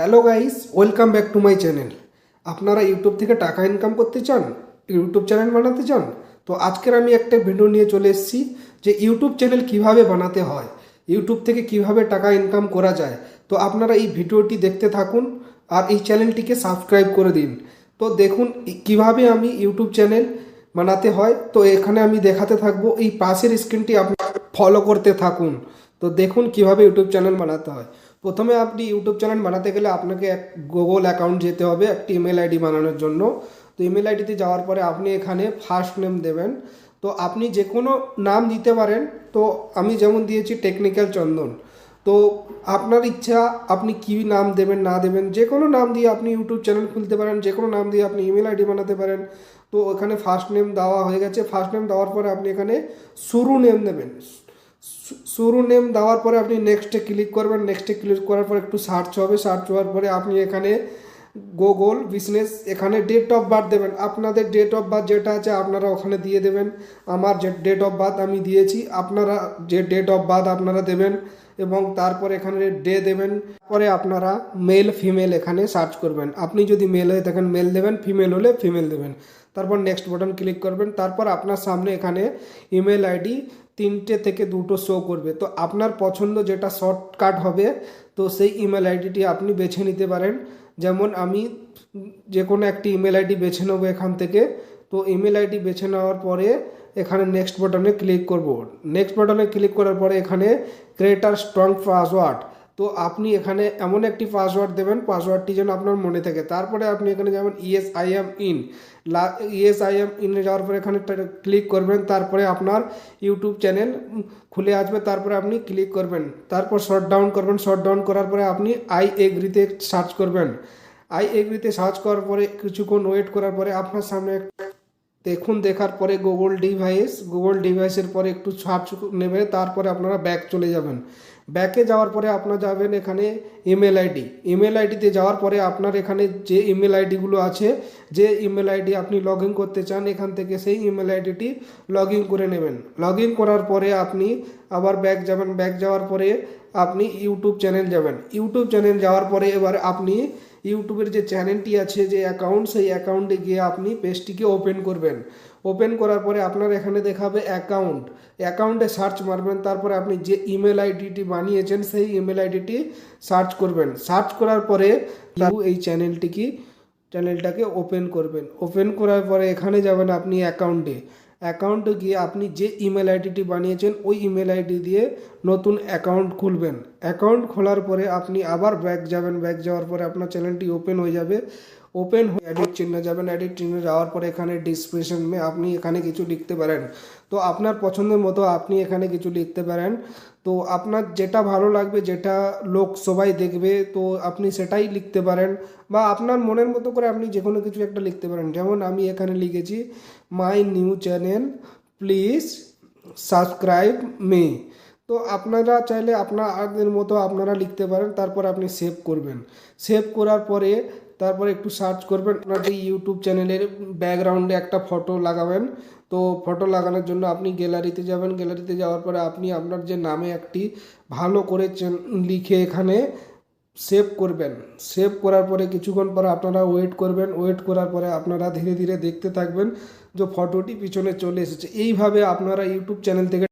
Hello guys welcome back to my channel আপনারা YouTube থেকে টাকা ইনকাম করতে চান ইউটিউব চ্যানেল বানাতে চান, তো আজকের আমি একটা ভিডিও নিয়ে চলে এসেছি যে ইউটিউব চ্যানেল কীভাবে বানাতে হয় ইউটিউব থেকে কীভাবে টাকা ইনকাম করা যায়। তো আপনারা এই ভিডিওটি দেখতে থাকুন আর এই চ্যানেলটিকে সাবস্ক্রাইব করে দিন। তো দেখুন কীভাবে আমি ইউটিউব চ্যানেল বানাতে হয়। তো এখানে আমি দেখাতে থাকব, এই পাশের স্ক্রিনটি আপনি ফলো করতে থাকুন। তো দেখুন কীভাবে ইউটিউব চ্যানেল বানাতে হয়। প্রথমে আপনি ইউটিউব চ্যানেল বানাতে গেলে আপনাকে এক গুগল অ্যাকাউন্ট যেতে হবে, একটি ইমেল আইডি বানানোর জন্য। তো ইমেল আইডিতে যাওয়ার পরে আপনি এখানে ফার্স্ট নেম দেবেন। তো আপনি যে কোনো নাম দিতে পারেন। তো আমি যেমন দিয়েছি টেকনিক্যাল চন্দন। তো আপনার ইচ্ছা আপনি কী নাম দেবেন, না দেবেন যে কোনো নাম দিয়ে আপনি ইউটিউব চ্যানেল খুলতে পারেন যে কোনো নাম দিয়ে আপনি ইমেল আইডি বানাতে পারেন। তো ওখানে ফার্স্ট নেম দেওয়া হয়ে গেছে। ফার্স্ট নেম দেওয়ার পরে আপনি এখানে শুরু নেম দেবেন। শুরু নেম দেওয়ার পরে আপনি নেক্সটে ক্লিক করবেন। নেক্সটে ক্লিক করার পর একটু সার্চ হবে। সার্চ হওয়ার পরে আপনি এখানে গুগল বিজনেস এখানে ডেট অফ বার্থ দেবেন। আপনাদের ডেট অফ বার্থ যেটা আছে আপনারা ওখানে দিয়ে দেবেন। আমার যে ডেট অফ বার্থ আমি দিয়েছি, আপনারা যে ডেট অফ বার্থ আপনারা দেবেন এবং তারপর এখানে ডে দেবেন। পরে আপনারা মেল ফিমেল এখানে সার্চ করবেন। আপনি যদি মেল হয়ে থাকেন মেল দেবেন ফিমেল হলে ফিমেল দেবেন। তারপর নেক্সট বাটন ক্লিক করবেন। তারপর আপনার সামনে এখানে ইমেল আইডি তিনটে থেকে দুটো শো করবে। তো আপনার পছন্দ যেটা শর্টকাট হবে, তো সেই ইমেল আইডিটি আপনি বেছে নিতে পারেন। যেমন আমি যে কোনো একটি ইমেল আইডি বেছে নেব এখান থেকে। তো ইমেল আইডি বেছে নেওয়ার পরে এখানে নেক্সট বাটনে ক্লিক করব। নেক্সট বাটনে ক্লিক করার পরে এখানে ক্রিয়েটার স্ট্রং পাসওয়ার্ড তো আপনি এখানে এমন একটি পাসওয়ার্ড দেবেন পাসওয়ার্ডটি যেন আপনার মনে থাকে। তারপরে আপনি এখানে যেমন E S I M in E S I M ইনে যাওয়ার পরে এখানে ক্লিক করবেন, তারপরে আপনার ইউটিউব চ্যানেল খুলে আসবে, তারপরে আপনি ক্লিক করবেন। তারপর শর্ট ডাউন করবেন শর্ট ডাউন করার পরে আপনি আই এগ্রিতে সার্চ করবেন। আই এগ্রিতে সার্চ করার পরে কিছুক্ষণ ওয়েট করার পরে আপনার সামনে দেখুন, দেখার পরে গুগল ডিভাইস গুগল ডিভাইসের পরে একটু সার্চ নেবে, তারপরে আপনারা ব্যাক চলে যাবেন। ব্যাকে যাওয়ার পরে আপনারা যাবেন এখানে ইমেল আইডি ইমেল আইডিতে যাওয়ার পরে আপনার এখানে যে ইমেল আইডিগুলো আছে, যে ইমেল আইডি আপনি লগ করতে চান, এখান থেকে সেই ইমেল আইডিটি লগ করে নেবেন। লগ করার পরে আপনি আবার ব্যাক যাবেন। ব্যাক যাওয়ার পরে আপনি ইউটিউব চ্যানেল যাবেন। ইউটিউব চ্যানেল যাওয়ার পরে এবার আপনি ইউটিউবের যে চ্যানেলটি আছে, যে অ্যাকাউন্ট সেই অ্যাকাউন্টে গিয়ে আপনি পেজটিকে ওপেন করবেন। ওপেন করার পরে আপনার এখানে দেখাবে অ্যাকাউন্ট অ্যাকাউন্টে সার্চ মারবেন, তারপরে আপনি যে ইমেল আইডিটি বানিয়েছেন, সেই ইমেল আইডিটি সার্চ করবেন। সার্চ করার পরে এই চ্যানেলটিকে, চ্যানেলটাকে ওপেন করবেন। ওপেন করার পরে এখানে যাবেন আপনি অ্যাকাউন্টে অ্যাকাউন্টে গিয়ে আপনি যে ইমেল আইডিটি বানিয়েছেন, ওই ইমেল আইডি দিয়ে নতুন অ্যাকাউন্ট খুলবেন। অ্যাকাউন্ট খোলার পরে আপনি আবার ব্যাক যাবেন। ব্যাক যাওয়ার পরে আপনার চ্যানেলটি ওপেন হয়ে যাবে। ওপেন হয়ে এডিট চিহ্নে যাবেন এডিট চিহ্নে যাওয়ার পরে এখানে ডিসক্রিপশন মে আপনি এখানে কিছু লিখতে পারেন। তো আপনার পছন্দের মতো আপনি এখানে কিছু লিখতে পারেন। তো আপনার যেটা ভালো লাগবে, যেটা লোক সবাই দেখবে, তো আপনি সেটাই লিখতে পারেন বা আপনার মনের মতো করে আপনি যে কোনো কিছু একটা লিখতে পারেন। যেমন আমি এখানে লিখেছি my new channel please subscribe me তো আপনারা চাইলে আপনাদের মতো আপনারা লিখতে পারেন, তারপর আপনি সেভ করবেন। সেভ করার পরে তারপরে একটু সার্চ করবেন, আপনার যে ইউটিউব চ্যানেলের ব্যাকগ্রাউন্ডে একটা ফটো লাগাবেন, তো ফটো লাগানোর জন্য আপনি গ্যালারিতে যাবেন গ্যালারিতে যাওয়ার পরে আপনি আপনার যে নামে একটি ভালো করে লিখে এখানে সেভ করবেন। সেভ করার পরে কিছুক্ষণ পরে আপনারা ওয়েট করবেন ওয়েট করার পরে আপনারা ধীরে ধীরে দেখতে থাকবেন যে ফটোটি পিছনে চলে এসেছে। এইভাবে আপনারা ইউটিউব চ্যানেল থেকে